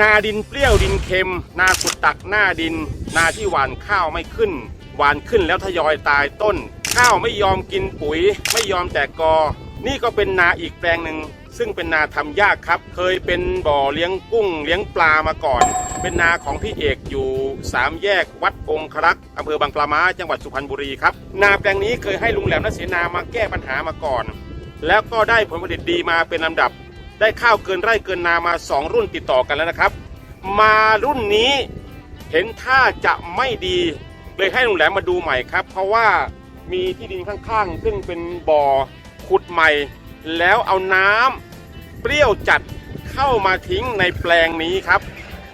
นาดินเปรี้ยวดินเค็ม นาขุดตักหน้าดิน นาที่หวานข้าวไม่ขึ้น หวานขึ้นแล้วทยอยตายต้น ข้าวไม่ยอมกินปุ๋ย ไม่ยอมแตกกอ นี่ก็เป็นนาอีกแปลงหนึ่งซึ่งเป็นนาทำยากครับ เคยเป็นบ่อเลี้ยงกุ้ง เลี้ยงปลามาก่อน เป็นนาของพี่เอกอยู่สามแยกวัดองครักษ์อำเภอบางปลาม้าจังหวัดสุพรรณบุรีครับ นาแปลงนี้เคยให้ลุงแหลมนเสนามาแก้ปัญหามาก่อน แล้วก็ได้ผลผลิตดีมาเป็นลำดับ ได้ข้าวเกินไร่เกินนามา 2 รุ่นติดต่อกันแล้วนะครับ มารุ่นนี้เห็นท่าจะไม่ดีเลยให้ลุงแหลมมาดูใหม่ครับ เพราะว่ามีที่ดินข้างๆ ซึ่งเป็นบ่อขุดใหม่ แล้วเอาน้ำเปรี้ยวจัดเข้ามาทิ้งในแปลงนี้ครับ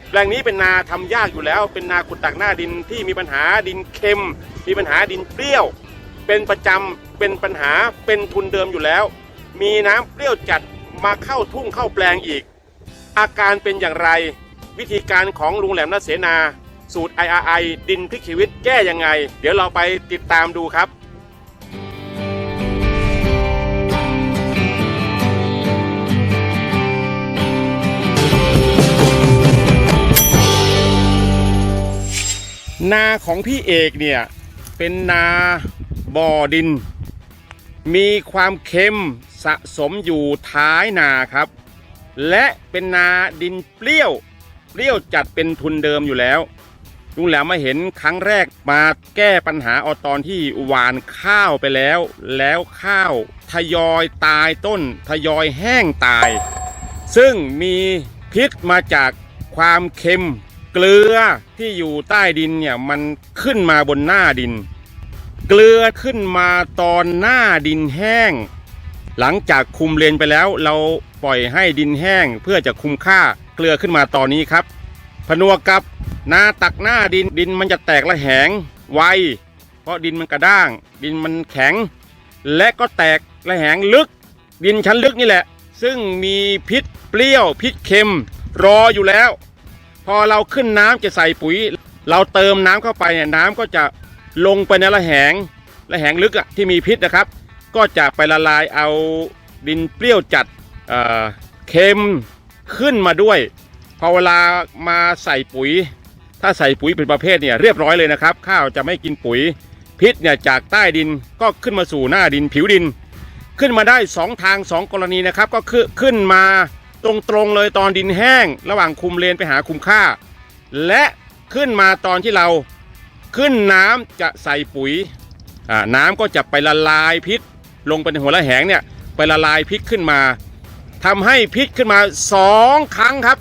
แปลงนี้เป็นนาทำยากอยู่แล้ว เป็นนาขุดตักหน้าดินที่มีปัญหาดินเค็ม มีปัญหาดินเปรี้ยว เป็นประจำเป็นปัญหาเป็นทุนเดิมอยู่แล้ว มีน้ำเปรี้ยวจัด มาเข้าทุ่งเข้าแปลงอีก อาการเป็นอย่างไร วิธีการของลุงแหลมนัเสนา สูตร IRI ดินพลิกชีวิตแก้ยังไง เดี๋ยวเราไปติดตามดูครับ นาของพี่เอกเนี่ย เป็นนาบ่อดิน มีความเค็ม สะสมอยู่ท้ายนาครับ และเป็นนาดินเปรี้ยว เปรี้ยวจัดเป็นทุนเดิมอยู่แล้วลุงแหลมมาเห็นครั้งแรกมาแก้ปัญหาเอาตอนที่หวานข้าวไปแล้ว แล้วข้าวทยอยตายต้นทยอยแห้งตาย ซึ่งมีพิษมาจากความเค็มเกลือที่อยู่ใต้ดินเนี่ยมันขึ้นมาบนหน้าดิน เกลือขึ้นมาตอนหน้าดินแห้ง หลังจากคุมเลนไปแล้ว เราปล่อยให้ดินแห้งเพื่อจะคุมค่าเกลือขึ้นมาตอนนี้ครับ ผนวกกับนาตักหน้าดินดินมันจะแตกระแหงไว เพราะดินมันกระด้าง ดินมันแข็ง และก็แตกระแหงลึก ดินชั้นลึกนี่แหละ ซึ่งมีพิษเปรี้ยวพิษเค็มรออยู่แล้ว พอเราขึ้นน้ำจะใส่ปุ๋ย เราเติมน้ำเข้าไปเนี่ยน้ำก็จะลงไปในระแหงระแหงลึกอะที่มีพิษนะครับ ก็จะไปละลายเอาดินเปรี้ยวจัดเเค็มขึ้นมาด้วย พอเวลามาใส่ปุ๋ย ถ้าใส่ปุ๋ยเป็นประเภทเนี่ยเรียบร้อยเลยนะครับ ข้าวจะไม่กินปุ๋ยพิษเนี่ยจากใต้ดินก็ขึ้นมาสู่หน้าดินผิวดิน ขึ้นมาได้สองทางสองกรณีนะครับ ก็คือขึ้นมาตรงๆเลยตอนดินแห้ง ระหว่างคุมเลนไปหาคุมค่า และขึ้นมาตอนที่เราขึ้นน้ำจะใส่ปุ๋ยน้ำก็จะไปละลายพิษ ลงไปในหัวละแหงเนี่ยไปละลายพิษขึ้นมาทำให้พิษขึ้นมาสองครั้งครับ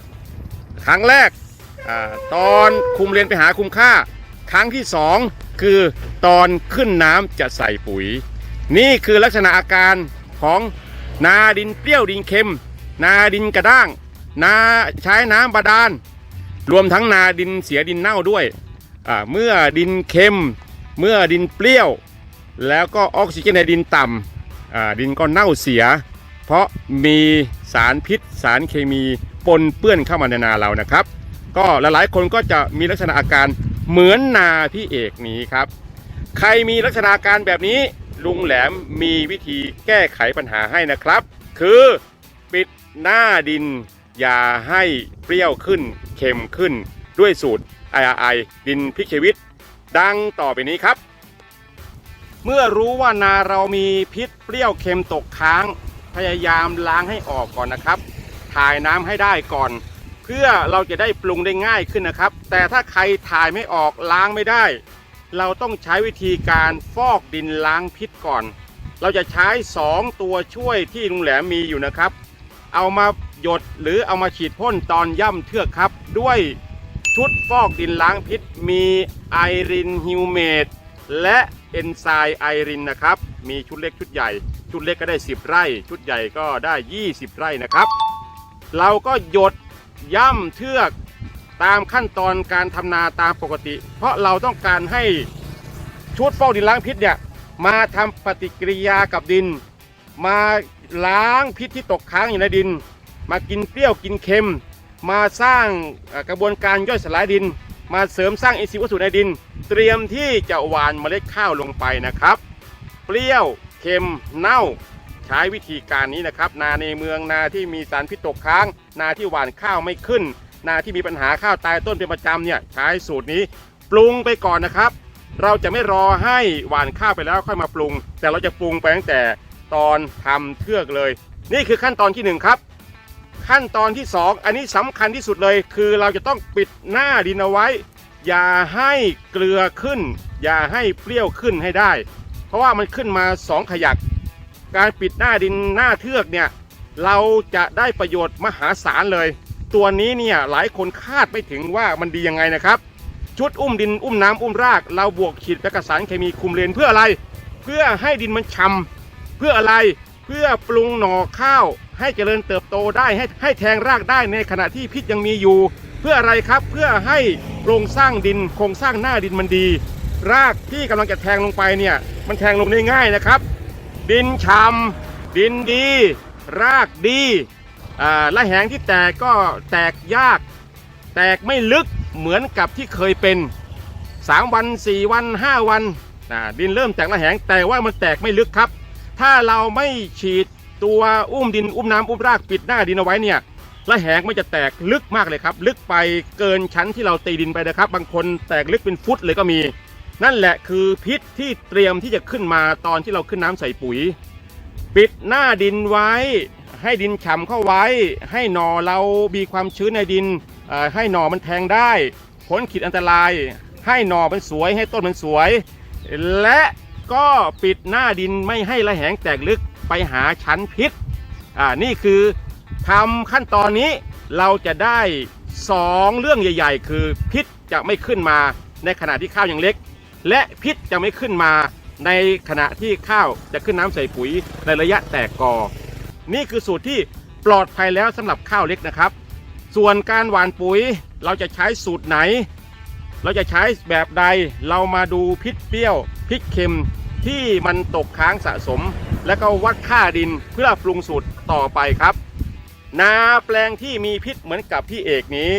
ครั้งแรกอตอนคุมเลนไปหาคุมค่า ครั้งที่สองคือตอนขึ้นน้ำจะใส่ปุ๋ย นี่คือลักษณะอาการของนาดินเปรี้ยวดินเค็ม นาดินกระด้าง นาใช้น้ำบาดาล รวมทั้งนาดินเสียดินเน่าด้วยเมื่อดินเค็ม เมื่อดินเปรี้ยว แล้วก็ออกซิเจนในดินต่ำอ่า ดินก็เน่าเสีย เพราะมีสารพิษสารเคมีปนเปื้อนเข้ามาในนาเรานะครับ ก็หลายๆคนก็จะมีลักษณะอาการเหมือนนาพี่เอกนี้ครับ ใครมีลักษณะอาการแบบนี้ลุงแหลมมีวิธีแก้ไขปัญหาให้นะครับ คือปิดหน้าดิน อย่าให้เปรี้ยวขึ้นเค็มขึ้นด้วยสูตร IRI ดินพิกชีวิต ดังต่อไปนี้ครับ เมื่อรู้ว่านาเรามีพิษเปรี้ยวเค็มตกค้าง พยายามล้างให้ออกก่อนนะครับ ถ่ายน้ำให้ได้ก่อน เพื่อเราจะได้ปรุงได้ง่ายขึ้นนะครับ แต่ถ้าใครถ่ายไม่ออกล้างไม่ได้ เราต้องใช้วิธีการฟอกดินล้างพิษก่อน เราจะใช้ 2 ตัวช่วยที่ลุงแหลมมีอยู่นะครับ เอามาหยดหรือเอามาฉีดพ่นตอนย่ำเทือกครับ ด้วยชุดฟอกดินล้างพิษมีไอรินฮิวเมด และเอนไซม์ไอรินนะครับ มีชุดเล็กชุดใหญ่ ชุดเล็กก็ได้ 10 ไร่ ชุดใหญ่ก็ได้ 20 ไร่นะครับ เราก็หยดย่ำเทือกตามขั้นตอนการทำนาตามปกติ เพราะเราต้องการให้ชุดฟอกดินล้างพิษเนี่ยมาทำปฏิกิริยากับดิน มาล้างพิษที่ตกค้างอยู่ในดิน มากินเปรี้ยวกินเค็ม มาสร้างกระบวนการย่อยสลายดิน มาเสริมสร้างอินทรีย์วัตถุในดิน เตรียมที่จะหว่านเมล็ดข้าวลงไปนะครับ เปรี้ยวเค็มเน่า ใช้วิธีการนี้นะครับ นาในเมืองนาที่มีสารพิษตกค้าง นาที่หว่านข้าวไม่ขึ้น นาที่มีปัญหาข้าวตายต้นเป็นประจำเนี่ยใช้สูตรนี้ปรุงไปก่อนนะครับ เราจะไม่รอให้หว่านข้าวไปแล้วค่อยมาปรุง แต่เราจะปรุงไปตั้งแต่ตอนทำเทือกเลย นี่คือขั้นตอนที่หนึ่งครับขั้นตอนที่สองอันนี้สำคัญที่สุดเลย คือเราจะต้องปิดหน้าดินเอาไว้ อย่าให้เกลือขึ้น อย่าให้เปรี้ยวขึ้นให้ได้ เพราะว่ามันขึ้นมาสองขยัก การปิดหน้าดินหน้าเทือกเนี่ยเราจะได้ประโยชน์มหาศาลเลย ตัวนี้เนี่ยหลายคนคาดไม่ถึงว่ามันดียังไงนะครับ ชุดอุ้มดินอุ้มน้ำอุ้มราก เราบวกฉีดและกสารเคมีคุมเลนเพื่ออะไร เพื่อให้ดินมันฉ่ำเพื่ออะไรเพื่อปรุงหน่อข้าว ให้เจริญเติบโตได้ให้ให้แทงรากได้ในขณะที่พิษยังมีอยู่ เพื่ออะไรครับเพื่อให้โครงสร้างดินโครงสร้างหน้าดินมันดี รากที่กำลังจะแทงลงไปเนี่ยมันแทงลงได้ง่ายนะครับ ดินฉ่ำดินดี รากดีและแหงที่แตกก็แตกยาก แตกไม่ลึกเหมือนกับที่เคยเป็น 3 วัน 4 วัน 5 วันดินเริ่มแตกระแหงแต่ว่ามันแตกไม่ลึกครับ ถ้าเราไม่ฉีดตัวอุ้มดินอุ้มน้ำอุ้มรากปิดหน้าดินเอาไว้เนี่ย ระแหงมันจะแตกลึกมากเลยครับ ลึกไปเกินชั้นที่เราตีดินไปนะครับ บางคนแตกลึกเป็นฟุตเลยก็มี นั่นแหละคือพิษที่เตรียมที่จะขึ้นมาตอนที่เราขึ้นน้ำใส่ปุ๋ย ปิดหน้าดินไว้ ให้ดินฉ่ำเข้าไว้ ให้หน่อเรามีความชื้นในดิน ให้หน่อมันแทงได้พ้นขีดอันตราย ให้หน่อมันสวย ให้ต้นมันสวย และก็ปิดหน้าดินไม่ให้ระแหงแตกลึกไปหาชั้นพิษอ่านี่คือ ทำขั้นตอนนี้เราจะได้สองเรื่องใหญ่ ๆ คือพิษจะไม่ขึ้นมาในขณะที่ข้าวยังเล็ก และพิษจะไม่ขึ้นมาในขณะที่ข้าวจะขึ้นน้ำใส่ปุ๋ยในระยะแตกกอ นี่คือสูตรที่ปลอดภัยแล้วสำหรับข้าวเล็กนะครับ ส่วนการหว่านปุ๋ยเราจะใช้สูตรไหน เราจะใช้แบบใดเรามาดูพิษเปรี้ยวพิษเค็มที่มันตกค้างสะสม แล้วก็วัดค่าดินเพื่อปรุงสูตรต่อไปครับ นาแปลงที่มีพิษเหมือนกับพี่เอกนี้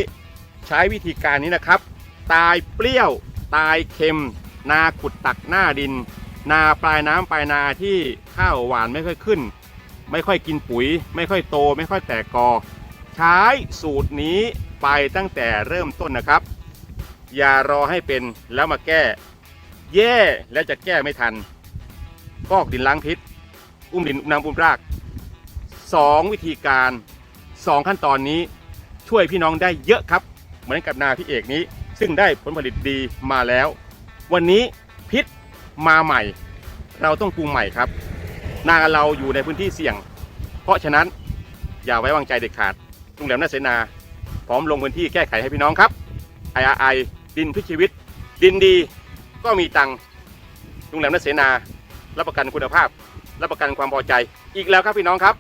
ใช้วิธีการนี้นะครับ ตายเปรี้ยว ตายเค็ม นาขุดตักหน้าดิน นาปลายน้ำปลายนาที่ข้าวหวานไม่ค่อยขึ้น ไม่ค่อยกินปุ๋ย ไม่ค่อยโต ไม่ค่อยแตกกอ ใช้สูตรนี้ไปตั้งแต่เริ่มต้นนะครับ อย่ารอให้เป็นแล้วมาแก้ แย่แล้วจะแก้ไม่ทันฟอกดินล้างพิษ อุ้มดินอุ้มน้ำอุ้มรากสองวิธีการ สองขั้นตอนนี้ช่วยพี่น้องได้เยอะครับ เหมือนกับนาพี่เอกนี้ ซึ่งได้ผลผลิตดีมาแล้ว วันนี้พิษมาใหม่ เราต้องปรุงใหม่ครับ นาเราอยู่ในพื้นที่เสี่ยง เพราะฉะนั้นอย่าไว้วางใจเด็ดขาดลุงแหลมนาเสนา พร้อมลงพื้นที่แก้ไขให้พี่น้องครับ IRI ดินพิชีวิต ดินดีก็มีตังลุงแหลมนาเสนา รับประกันคุณภาพ รับประกันความพอใจ อีกแล้วครับพี่น้องครับ